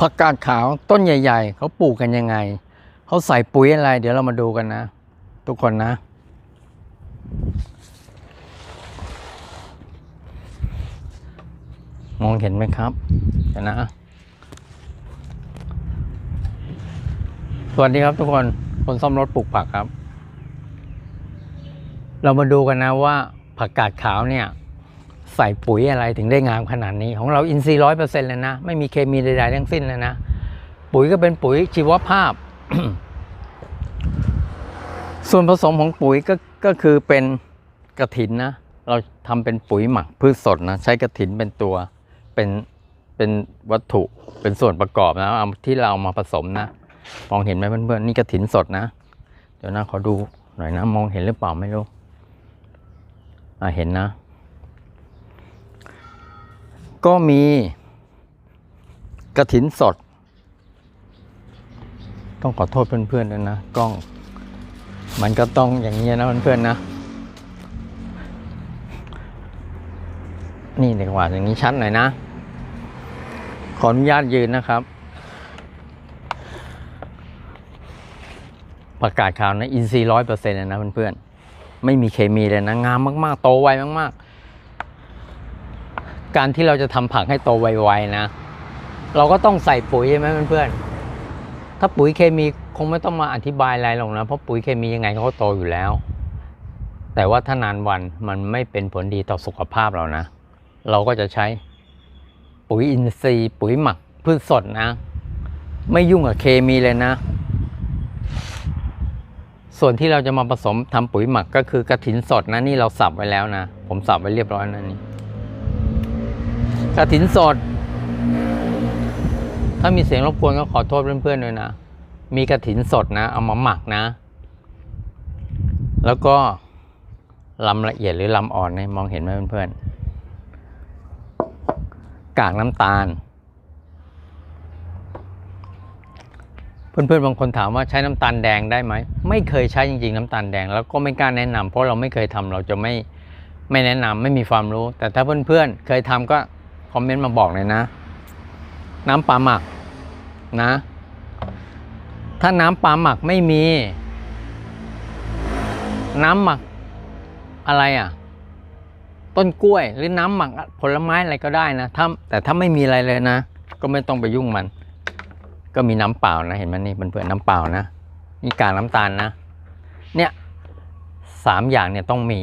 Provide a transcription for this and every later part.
ผักกาดขาวต้นใหญ่ ๆ เขาปลูกกันยังไง เขาใส่ปุ๋ยอะไร เดี๋ยวเรามาดูกันนะ ทุกคนนะ มองเห็นไหมครับเดี๋ยวนะ สวัสดีครับทุกคน คนซ่อมรถปลูกผักครับ เรามาดูกันนะว่าผักกาดขาวเนี่ย ใส่ปุ๋ยอะไรถึงได้งามขนาดนี้ ของเราอินทรีย์ร้อยเปอร์เซ็นต์เลยนะ ไม่มีเคมีใดๆทั้งสิ้นเลยนะ ปุ๋ยก็เป็นปุ๋ยชีวภาพ ส่วนผสมของปุ๋ยก็ก็คือเป็นกระถินนะ เราทำเป็นปุ๋ยหมักพืชสดนะ ใช้กระถินเป็นตัวเป็นเป็นวัตถุเป็นส่วนประกอบนะเอาที่เราเอามาผสมนะ มองเห็นไหมเพื่อนๆนี่กระถินสดนะ เดี๋ยวนะขอดูหน่อยนะ มองเห็นหรือเปล่าไม่รู้อ่าเห็นนะ ก็มีกระถินสด ต้องขอโทษเพื่อนๆด้วยนะกล้อง มันก็ต้องอย่างนี้นะเพื่อนๆนะ นี่ดีกว่าอย่างนี้ชัดหน่อยนะ ขออนุญาตยืนนะครับ ประกาศข่าวนะอินซีร้อยเปอร์เซ็นต์นะเพื่อนๆ ไม่มีเคมีเลยนะ งามมาก ๆ โตไวมาก ๆ การที่เราจะทำผักให้โตไวๆนะ เราก็ต้องใส่ปุ๋ยใช่ไหมเพื่อนๆถ้าปุ๋ยเคมีคงไม่ต้องมาอธิบายอะไรหรอกนะเพราะปุ๋ยเคมียังไงเขาก็โตอยู่แล้ว แต่ว่าถ้านานวันมันไม่เป็นผลดีต่อสุขภาพเรานะ เราก็จะใช้ปุ๋ยอินทรีย์ ปุ๋ยหมักพืชสดนะ ไม่ยุ่งกับเคมีเลยนะ ส่วนที่เราจะมาผสมทำปุ๋ยหมักก็คือกระถินสดนะนี่เราสับไว้แล้วนะ ผมสับไว้เรียบร้อยนะนี่ กระถินสด ถ้ามีเสียงรบกวนก็ขอโทษเพื่อนๆด้วยนะ มีกระถินสดนะ เอามาหมักนะ แล้วก็ลำละเอียดหรือลำอ่อนเนี่ยมองเห็นไหมเพื่อนๆ กากน้ำตาล เพื่อนๆบางคนถามว่าใช้น้ำตาลแดงได้ไหม ไม่เคยใช้จริงๆน้ำตาลแดง แล้วก็ไม่กล้าแนะนำเพราะเราไม่เคยทำเราจะไม่ไม่แนะนำไม่มีความรู้ แต่ถ้าเพื่อนๆเคยทำก็ คอมเมนต์มาบอกเลยนะ น้ำปลาหมักนะ ถ้าน้ำปลาหมักไม่มี น้ำหมักอะไรอะ ต้นกล้วยหรือน้ำหมักผลไม้อะไรก็ได้นะถ้าแต่ถ้าไม่มีอะไรเลยนะ ก็ไม่ต้องไปยุ่งมัน ก็มีน้ำเปล่านะ เห็นไหมนี่เพื่อนๆน้ำเปล่านะนี่กากน้ำตาลนะ เนี่ยสามอย่างเนี่ยต้องมี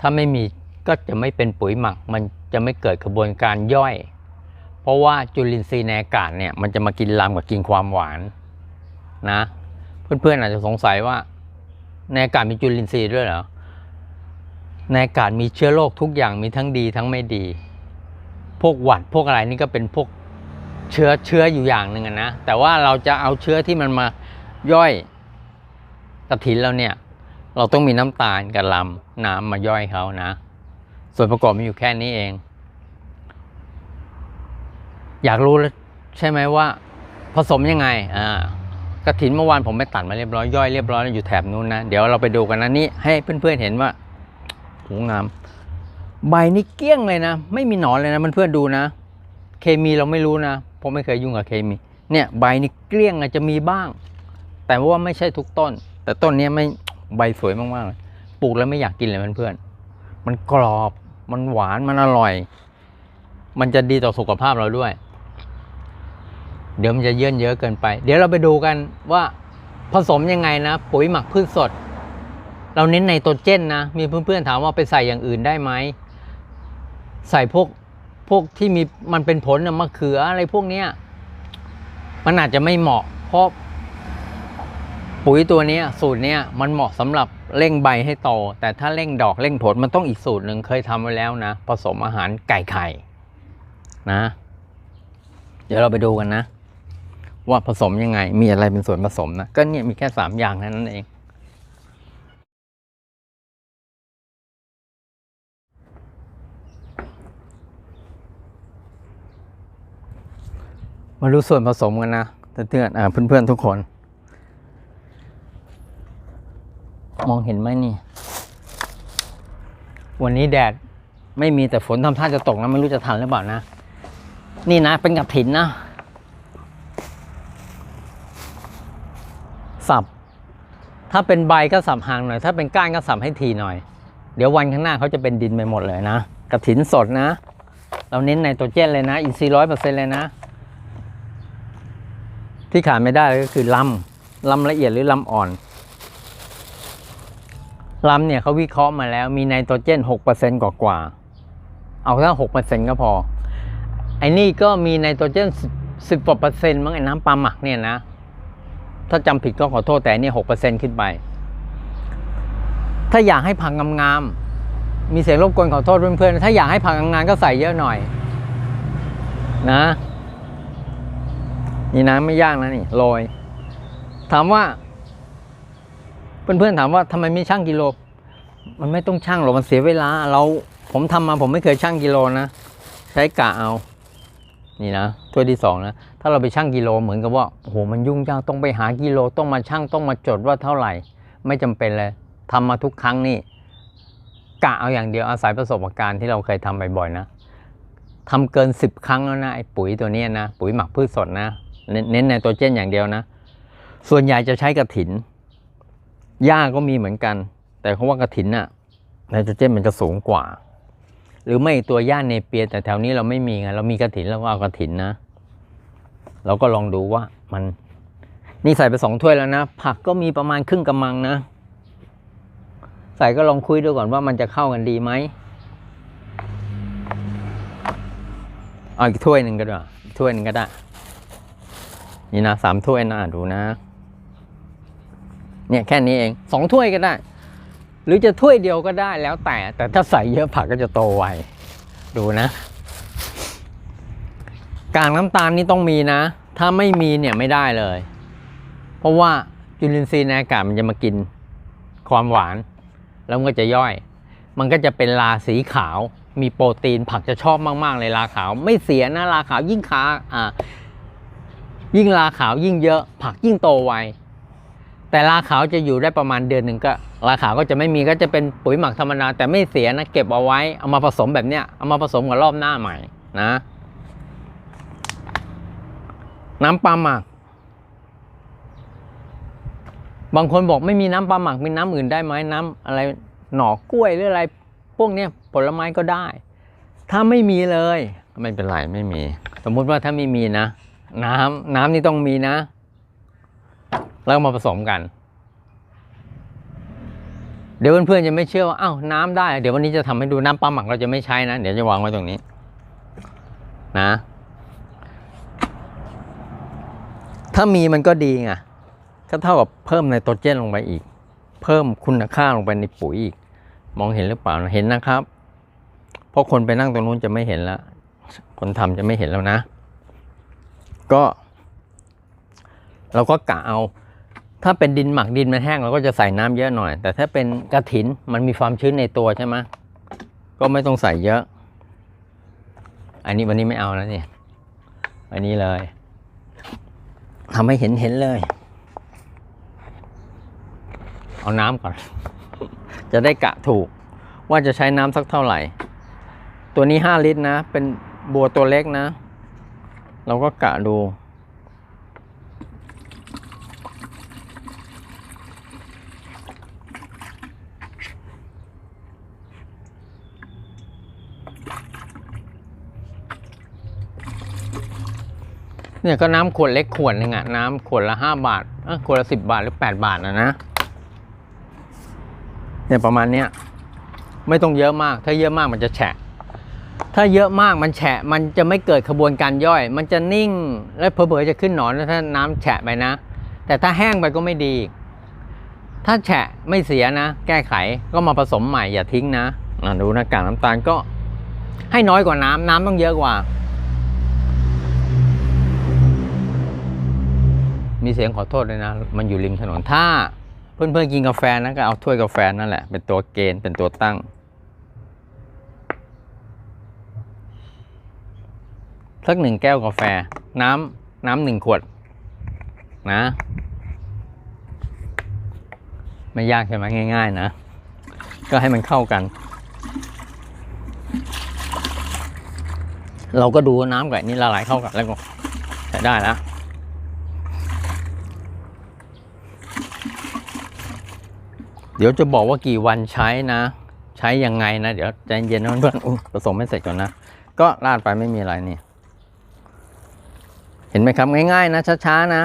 ถ้าไม่มี ก็จะไม่เป็นปุ๋ยหมัก มันจะไม่เกิดกระบวนการย่อย เพราะว่าจุลินทรีย์ในอากาศเนี่ยมันจะมากินลำกับกินความหวานนะเพื่อนๆอาจจะสงสัยว่าในอากาศมีจุลินทรีย์ด้วยเหรอในอากาศมีเชื้อโรคทุกอย่างมีทั้งดีทั้งไม่ดี พวกหวัดพวกอะไรนี่ก็เป็นพวกเชื้อเชื้ออยู่อย่างหนึ่งนะแต่ว่าเราจะเอาเชื้อที่มันมาย่อยกระถินเราเนี่ย เราต้องมีน้ำตาลกับลำน้ำมาย่อยเขานะ ส่วนประกอบมีอยู่แค่นี้เอง อยากรู้แล้วใช่ไหมว่า ผสมยังไง อ่ากระถินเมื่อวานผมไปตัดมาเรียบร้อยย่อยเรียบร้อยอยู่แถบนู้นนะเดี๋ยวเราไปดูกันนะนี่ให้เพื่อนๆเห็นว่าโหงาม ใบนี่เกลี้ยงเลยนะ ไม่มีหนอนเลยนะเพื่อนๆดูนะ เคมีเราไม่รู้นะเพราะไม่เคยยุ่งกับเคมี เนี่ยใบนี่เกลี้ยงอาจจะมีบ้าง แต่ว่าไม่ใช่ทุกต้น แต่ต้นนี้ไม่ใบสวยมากๆเลยปลูกแล้วไม่อยากกินเลยเพื่อนๆมันกรอบ มันหวานมันอร่อย มันจะดีต่อสุขภาพเราด้วย เดี๋ยวมันจะเยื่นเยอะเกินไป เดี๋ยวเราไปดูกันว่าผสมยังไงนะ ปุ๋ยหมักพืชสด เราเน้นในตัวเจนนะ มีเพื่อนๆถามว่าไปใส่อย่างอื่นได้ไหม ใส่พวกพวกที่มีมันเป็นผลนะมะเขืออะไรพวกเนี้ยมันอาจจะไม่เหมาะ เพราะปุ๋ยตัวนี้สูตรเนี้ยมันเหมาะสำหรับ เร่งใบให้โต แต่ถ้าเร่งดอกเร่งผลมันต้องอีกสูตรหนึ่งเคยทำไว้แล้วนะ ผสมอาหารไก่ไข่นะ เดี๋ยวเราไปดูกันนะ ว่าผสมยังไง มีอะไรเป็นส่วนผสมนะ ก็เนี่ยมีแค่สามอย่างนั้นเองมาดูส่วนผสมกันนะเพื่อนๆอ่าเพื่อนๆทุกคน มองเห็นไหมนี่ วันนี้แดดไม่มีแต่ฝนทำท่าจะตกนะไม่รู้จะทันหรือเปล่านะ นี่นะเป็นกับถินนะ สับ ถ้าเป็นใบก็สับห่างหน่อย ถ้าเป็นก้านก็สับให้ทีหน่อย เดี๋ยววันข้างหน้าเขาจะเป็นดินไปหมดเลยนะกับถินสดนะ เราเน้นในตัวเจนเลยนะ อินซีร้อยเปอร์เซ็นต์เลยนะ ที่ขาดไม่ได้ก็คือลำลำละเอียดหรือลำอ่อน ลำเนี่ยเขาวิเคราะห์มาแล้วมีไนโตรเจนหกเปอร์เซ็นต์กว่าๆเอาแค่หกเปอร์เซ็นต์ก็พอ ไอ้นี่ก็มีไนโตรเจนสิบกว่าเปอร์เซ็นต์มั้งไอ้น้ำปลาหมักเนี่ยนะ ถ้าจำผิดก็ขอโทษแต่อันนี่หกเปอร์เซ็นต์ขึ้นไป ถ้าอยากให้ผักงามๆ มีเสียงรบกวนขอโทษเพื่อนๆ ถ้าอยากให้ผักงามๆก็ใส่เยอะหน่อย นะ นี่นะไม่ยากนะนี่โรยถามว่า เพื่อนๆถามว่าทำไมไม่ชั่งกิโล มันไม่ต้องชั่งหรอกมันเสียเวลา เราผมทำมาผมไม่เคยชั่งกิโลนะ ใช้กะเอา นี่นะถ้วยที่สองนะ ถ้าเราไปชั่งกิโลเหมือนกับว่าโอ้โหมันยุ่งยากต้องไปหากิโลต้องมาชั่งต้องมาจดว่าเท่าไหร่ ไม่จำเป็นเลยทำมาทุกครั้งนี่กะเอาอย่างเดียวอาศัยประสบการณ์ที่เราเคยทำบ่อยๆนะทำเกินสิบครั้งแล้วนะไอ้ปุ๋ยตัวนี้นะปุ๋ยหมักพืชสดนะ เน้นเน้นในตัวเจนอย่างเดียวนะ ส่วนใหญ่จะใช้กระถิน หญ้าก็มีเหมือนกัน แต่เขาว่ากระถินน่ะไนโตรเจนมันจะสูงกว่า หรือไม่ตัวหญ้าเนเปียแต่แถวนี้เราไม่มีไงเรามีกระถินเราก็เอากระถินนะ เราก็ลองดูว่ามันนี่ใส่ไปสองถ้วยแล้วนะ ผักก็มีประมาณครึ่งกำมังนะ ใส่ก็ลองคุยดูก่อนว่ามันจะเข้ากันดีไหมเอาอีกถ้วยหนึ่งก็ได้อีกถ้วยหนึ่งก็ได้ นี่นะสามถ้วยนะดูนะ เนี่ยแค่นี้เองสองถ้วยก็ได้ หรือจะถ้วยเดียวก็ได้แล้วแต่ แต่ถ้าใส่เยอะผักก็จะโตไวดูนะ กากน้ำตาลนี่ต้องมีนะ ถ้าไม่มีเนี่ยไม่ได้เลย เพราะว่าจุลินทรีย์ในอากาศมันจะมากินความหวาน แล้วมันก็จะย่อย มันก็จะเป็นลาสีขาว มีโปรตีนผักจะชอบมากๆเลยลาขาว ไม่เสียนะลาขาวยิ่งขาอ่ายิ่งลาขาวยิ่งเยอะ ผักยิ่งโตไว แต่ลาขาวจะอยู่ได้ประมาณเดือนหนึ่งก็ลาขาวก็จะไม่มีก็จะเป็นปุ๋ยหมักธรรมดาแต่ไม่เสียนะเก็บเอาไว้เอามาผสมแบบเนี้ยเอามาผสมกับรอบหน้าใหม่นะ น้ำปลาหมัก บางคนบอกไม่มีน้ำปลาหมักมีน้ำอื่นได้ไหมน้ำอะไรหน่อกล้วยหรืออะไร พวกเนี้ยผลไม้ก็ได้ ถ้าไม่มีเลย ไม่เป็นไรไม่มี สมมุติว่าถ้าไม่มีนะ น้ำน้ำนี่ต้องมีนะ แล้วมาผสมกัน เดี๋ยวเพื่อนๆจะไม่เชื่อว่าอ้าวน้ำได้ เดี๋ยววันนี้จะทำให้ดูน้ำปลาหมักเราจะไม่ใช้นะ เดี๋ยวจะวางไว้ตรงนี้ นะ ถ้ามีมันก็ดีไงก็เท่ากับเพิ่มไนโตรเจนลงไปอีก เพิ่มคุณค่าลงไปในปุ๋ยอีก มองเห็นหรือเปล่าเห็นนะครับ เพราะคนไปนั่งตรงนู้นจะไม่เห็นแล้วคนทำจะไม่เห็นแล้วนะ ก็ เราก็กะเอา ถ้าเป็นดินหมักดินมันแห้งเราก็จะใส่น้ำเยอะหน่อย แต่ถ้าเป็นกระถินมันมีความชื้นในตัวใช่ไหมก็ไม่ต้องใส่เยอะ อันนี้วันนี้ไม่เอาแล้วเนี่ยอันนี้เลยทำให้เห็นเห็นเลย เอาน้ำก่อน จะได้กะถูก ว่าจะใช้น้ำสักเท่าไหร่ ตัวนี้ห้าลิตรนะ เป็นบัวตัวเล็กนะ เราก็กะดู เนี่ยก็น้ำขวดเล็กขวดหนึ่งอะน้ำขวดละห้าบาทขวดละสิบบาทหรือแปดบาทนะนะเนี่ยประมาณเนี้ยไม่ต้องเยอะมาก ถ้าเยอะมากมันจะแฉะ ถ้าเยอะมากมันแฉะมันจะไม่เกิดขบวนการย่อย มันจะนิ่งและเผลอๆจะขึ้นหนอนถ้าน้ำแฉะไปนะ แต่ถ้าแห้งไปก็ไม่ดี ถ้าแฉะไม่เสียนะ แก้ไขก็มาผสมใหม่อย่าทิ้งนะอะดูนะกากน้ำตาลก็ให้น้อยกว่าน้ำน้ำต้องเยอะกว่า มีเสียงขอโทษเลยนะ มันอยู่ริมถนนถ้าเพื่อนๆกินกาแฟนะก็เอาถ้วยกาแฟนั่นแหละ เป็นตัวเกณฑ์เป็นตัวตั้ง สักหนึ่งแก้วกาแฟ น้ำน้ำหนึ่งขวด นะ ไม่ยากใช่ไหมง่าย ๆ นะ ก็ให้มันเข้ากัน เราก็ดูน้ำกับนนี้ละลายเข้ากันแล้วก็ใช้ได้แล้ว เดี๋ยวจะบอกว่ากี่วันใช้นะ ใช้ยังไงนะ เดี๋ยวใจเย็นนะเพื่อนๆอุ๊ยผสมไม่เสร็จก่อนนะ ก็ราดไปไม่มีอะไรนี่ เห็นไหมครับง่ายๆนะ ช้าๆนะ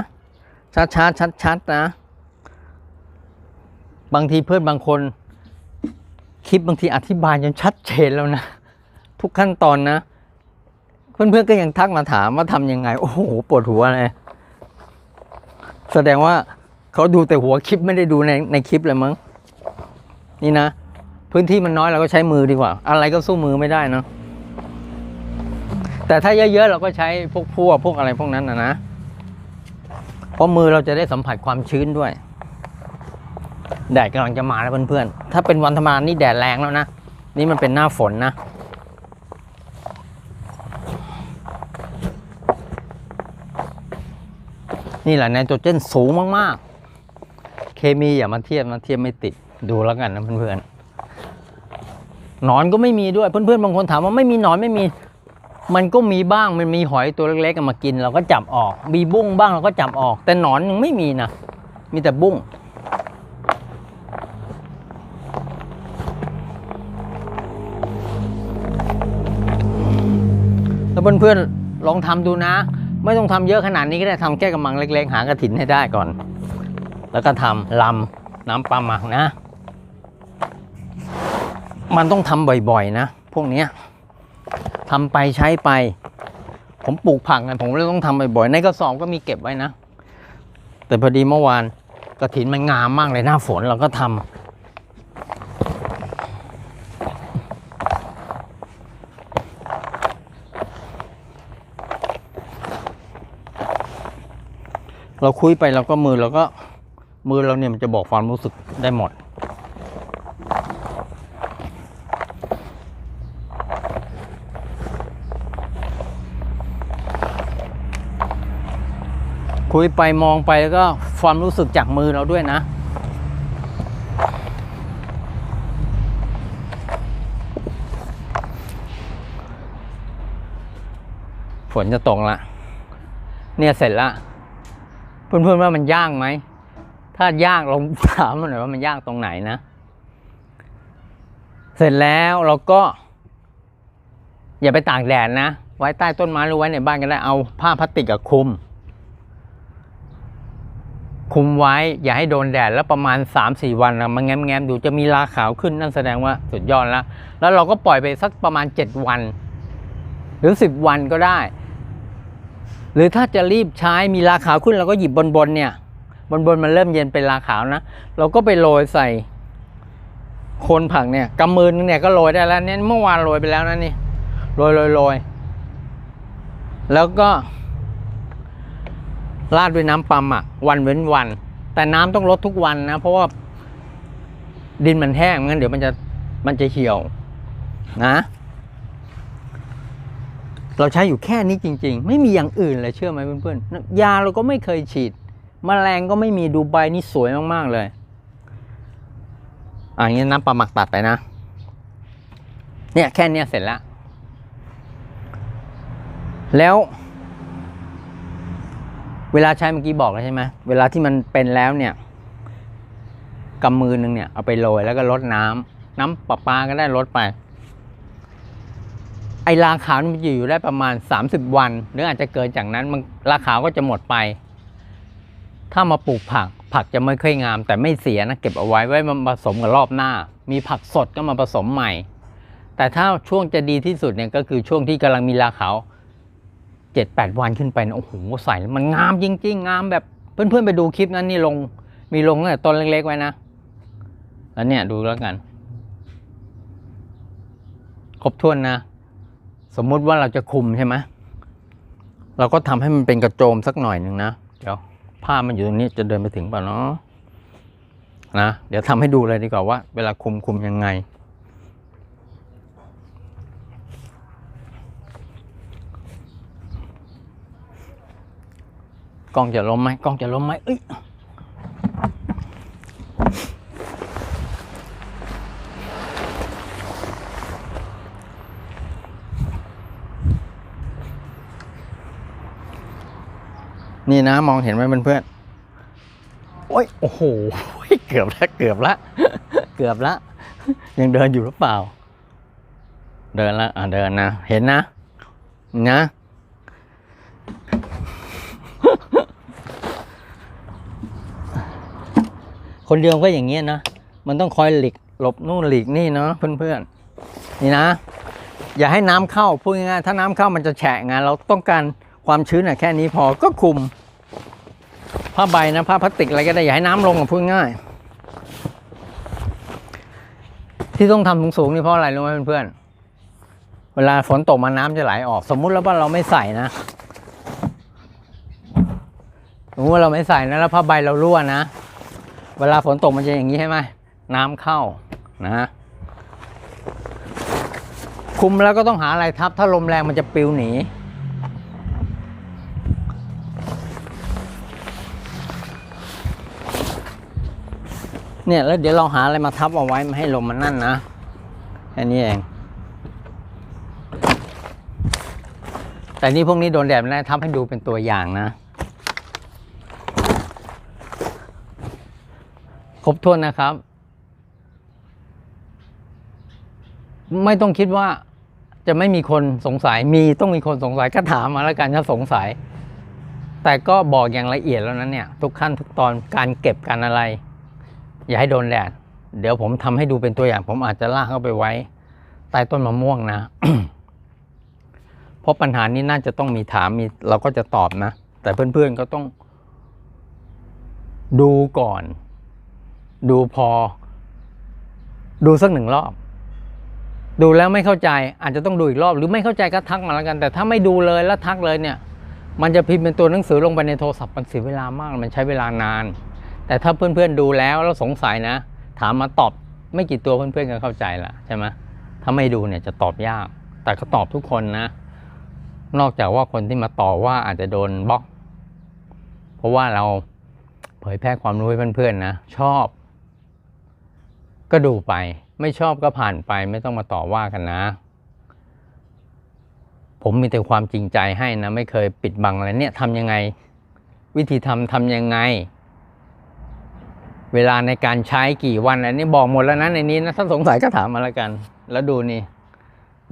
ช้าๆชัดๆนะ บางทีเพื่อนบางคน คลิปบางทีอธิบายจนชัดเจนแล้วนะ ทุกขั้นตอนนะ เพื่อนๆก็ยังทักมาถามว่าทำยังไง โอ้โหปวดหัวเลยแสดงว่าเขาดูแต่หัวคลิปไม่ได้ดูในในคลิปเลยมั้ง นี่นะพื้นที่มันน้อยเราก็ใช้มือดีกว่า อะไรก็สู้มือไม่ได้เนอะแต่ถ้าเยอะๆเราก็ใช้พวกพั่วพวกอะไรพวกนั้นนะนะเพราะมือเราจะได้สัมผัสความชื้นด้วย แดดกำลังจะมาแล้วเพื่อนๆถ้าเป็นวันธรรมดานี่แดดแรงแล้วนะนี่มันเป็นหน้าฝนนะนี่แหละไนโตรเจนสูงมากๆ เคมีอย่ามาเทียบนะเทียบไม่ติด ดูแล้วกันนะเพื่อนๆหนอนก็ไม่มีด้วยเพื่อนๆบางคนถามว่าไม่มีหนอนไม่มี มันก็มีบ้างมันมีหอยตัวเล็กๆมากิน เราก็จับออก มีบุ้งบ้างเราก็จับออก แต่หนอนยังไม่มีนะมีแต่บุ้งแล้วเพื่อนๆลองทำดูนะ ไม่ต้องทำเยอะขนาดนี้ก็ได้ทำแค่กำมังเล็กๆ หากระถินให้ได้ก่อน แล้วก็ทำลำน้ำปลาหมักนะ มันต้องทำบ่อยๆ นะ พวกเนี้ยทำไปใช้ไป ผมปลูกผักไงผมเลยต้องทำบ่อยๆ ในกระสอบก็มีเก็บไว้นะ แต่พอดีเมื่อวานกระถินมันงามมากเลยหน้าฝนเราก็ทำเราคุยไปเราก็มือเราก็มือเราเนี่ยมันจะบอกความรู้สึกได้หมด คุยไปมองไปแล้วก็ความรู้สึกจากมือเราด้วยนะ ฝนจะตกละ เนี่ยเสร็จละ เพื่อนๆว่ามันยากไหม ถ้ายากลองถามมาหน่อยว่ามันยากตรงไหนนะ เสร็จแล้วเราก็ อย่าไปตากแดดนะ ไว้ใต้ต้นไม้หรือไว้ในบ้านก็ได้เอาผ้าพลาสติกอะคลุม คุมไว้อย่าให้โดนแดดแล้วประมาณ 3-4 วันนะมันแง้มๆดูจะมีราขาวขึ้นนั่นแสดงว่าสุดยอดแล้วแล้วเราก็ปล่อยไปสักประมาณ 7 วัน หรือ 10 วันก็ได้ หรือถ้าจะรีบใช้มีราขาวขึ้นเราก็หยิบบนบนๆเนี่ย บนบนๆมันเริ่มเย็นเป็นราขาวนะ เราก็ไปโรยใส่โคนผักเนี่ยกำมือนึงเนี่ยก็โรยได้แล้วเนี่ยเมื่อวานโรยไปแล้วนะนี่โรยโรยโรยแล้วก็ ราดด้วยน้ำปลาหมักวันเว้นวัน แต่น้ำต้องลดทุกวันนะ เพราะว่าดินมันแห้งงั้นเดี๋ยวมันจะมันจะเหี่ยวนะ เราใช้อยู่แค่นี้จริง ๆ ไม่มีอย่างอื่นเลยเชื่อไหมเพื่อนๆยาเราก็ไม่เคยฉีดมแมลงก็ไม่มีดูใบนี่สวยมากๆเลยอ่างนี้น้ำปลาหมักตัดไปนะ เนี่ยแค่เนี้ยเสร็จแล้ว แล้ว เวลาใช้เมื่อกี้บอกแล้วใช่ไหมเวลาที่มันเป็นแล้วเนี่ยกำมือหนึงเนี่ยเอาไปโรยแล้วก็ลดน้ำน้ำประปาก็ได้ลดไป ไอ้ราขาวมันอยู่ได้ประมาณ 30 วัน หรืออาจจะเกินจากนั้นมันราขาวก็จะหมดไป ถ้ามาปลูกผัก ผักจะไม่ค่อยงาม แต่ไม่เสียนะเก็บเอาไว้ไว้มาผสมกับรอบหน้า มีผักสดก็มาผสมใหม่ แต่ถ้าช่วงจะดีที่สุดเนี่ยก็คือช่วงที่กำลังมีราขาว เจ็ดแปดวันขึ้นไปนะโอ้โหใส่มันงามจริงๆ งามแบบเพื่อนๆไปดูคลิปนั้นนี่ลงมีลงตั้งแต่ต้นเล็กๆไว้นะ แล้วเนี่ยดูแล้วกัน ครบถ้วนนะ สมมุติว่าเราจะคุมใช่ไหมเราก็ทำให้มันเป็นกระโจมสักหน่อยหนึ่งนะ เดี๋ยวผ้ามันอยู่ตรงนี้จะเดินไปถึงเปล่าเนาะนะ เดี๋ยวทำให้ดูเลยดีกว่าว่า เวลาคุมคุมยังไง กล้องจะล้มไหมกล้องจะล้มไหมเอ้ยนี่นะมองเห็นไหมเพื่อนโอ้ยโอ้โห เกือบแล้วเกือบละเกือบละ ยังเดินอยู่หรือเปล่า เดินละอะเดินนะ เห็นนะ นะ คนเดียวก็อย่างเงี้ยนะ มันต้องคอยหลีกหลบนู่นหลีกนี่เนาะเพื่อนๆนี่นะ อย่าให้น้ำเข้าพูดง่ายๆถ้าน้ำเข้ามันจะแฉะไงเราต้องการความชื้นอะแค่นี้พอก็คุมผ้าใบนะผ้าพลาสติกอะไรก็ได้อย่าให้น้ำลงอะพูดง่าย ที่ต้องทำสูงๆนี่เพราะอะไรรู้ไหมเพื่อนๆเวลาฝนตกมาน้ำจะไหลออก สมมุติแล้วว่าเราไม่ใส่นะสมมติว่าเราไม่ใส่นะแล้วผ้าใบเรารั่วนะ เวลาฝนตกมันจะอย่างนี้ใช่ไหมน้ำเข้านะคุมแล้วก็ต้องหาอะไรทับ ถ้าลมแรงมันจะปลิวหนี เนี่ยแล้วเดี๋ยวเราหาอะไรมาทับเอาไว้ไม่ให้ลมมันนั่นนะแค่นี้เอง แต่นี่พวกนี้โดนแดดไม่ได้ทับให้ดูเป็นตัวอย่างนะ ครบถ้วนนะครับ ไม่ต้องคิดว่าจะไม่มีคนสงสัยมีต้องมีคนสงสัยก็ถามมาแล้วกันถ้าสงสัย แต่ก็บอกอย่างละเอียดแล้วนั้นเนี่ย ทุกขั้นทุกตอนการเก็บการอะไร อย่าให้โดนแดดเดี๋ยวผมทำให้ดูเป็นตัวอย่าง ผมอาจจะลากเข้าไปไว้ใต้ต้นมะม่วงนะ เพราะปัญหานี้น่าจะต้องมีถามมีเราก็จะตอบนะ แต่เพื่อนๆก็ต้องดูก่อน ดูพอ ดูสักหนึ่งรอบ ดูแล้วไม่เข้าใจอาจจะต้องดูอีกรอบ หรือไม่เข้าใจก็ทักมาแล้วกัน แต่ถ้าไม่ดูเลยแล้วทักเลยเนี่ย มันจะพิมพ์เป็นตัวหนังสือลงไปในโทรศัพท์มันเสียเวลามากมันใช้เวลานาน แต่ถ้าเพื่อนๆดูแล้วแล้วสงสัยนะ ถามมาตอบไม่กี่ตัวเพื่อนๆก็เข้าใจละใช่ไหมถ้าไม่ดูเนี่ยจะตอบยาก แต่ก็ตอบทุกคนนะ นอกจากว่าคนที่มาต่อว่าอาจจะโดนบล็อก เพราะว่าเราเผยแพร่ความรู้ให้เพื่อนๆนะ ชอบ ก็ดูไป ไม่ชอบก็ผ่านไป ไม่ต้องมาต่อว่ากันนะ ผมมีแต่ความจริงใจให้นะ ไม่เคยปิดบังอะไรเนี่ยทำยังไง วิธีทำทำยังไง เวลาในการใช้กี่วันอันนี้บอกหมดแล้วนะในนี้นะถ้าสงสัยก็ถามมาแล้วกัน แล้วดูนี่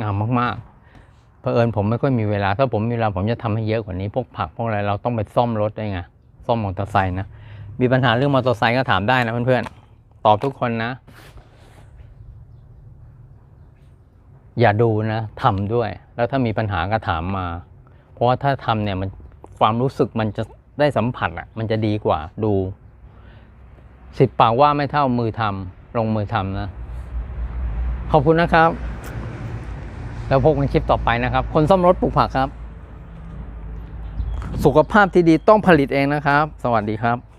งามมากๆเผอิญผมไม่ค่อยมีเวลา ถ้าผมมีเวลาผมจะทำให้เยอะกว่านี้ พวกผักพวกอะไรเราต้องไปซ่อมรถด้ไง ซ่อมมอเตอร์ไซค์นะ มีปัญหาเรื่องมอเตอร์ไซค์ก็ถามได้นะเพื่อนๆ ตอบทุกคนนะ อย่าดูนะทำด้วย แล้วถ้ามีปัญหาก็ถามมา เพราะว่าถ้าทำเนี่ยมันความรู้สึกมันจะได้สัมผัสอะมันจะดีกว่าดูสิบปากว่าไม่เท่ามือทำลงมือทำนะ ขอบคุณนะครับ แล้วพบกันคลิปต่อไปนะครับ คนซ่อมรถปลูกผักครับ สุขภาพที่ดีต้องผลิตเองนะครับ สวัสดีครับ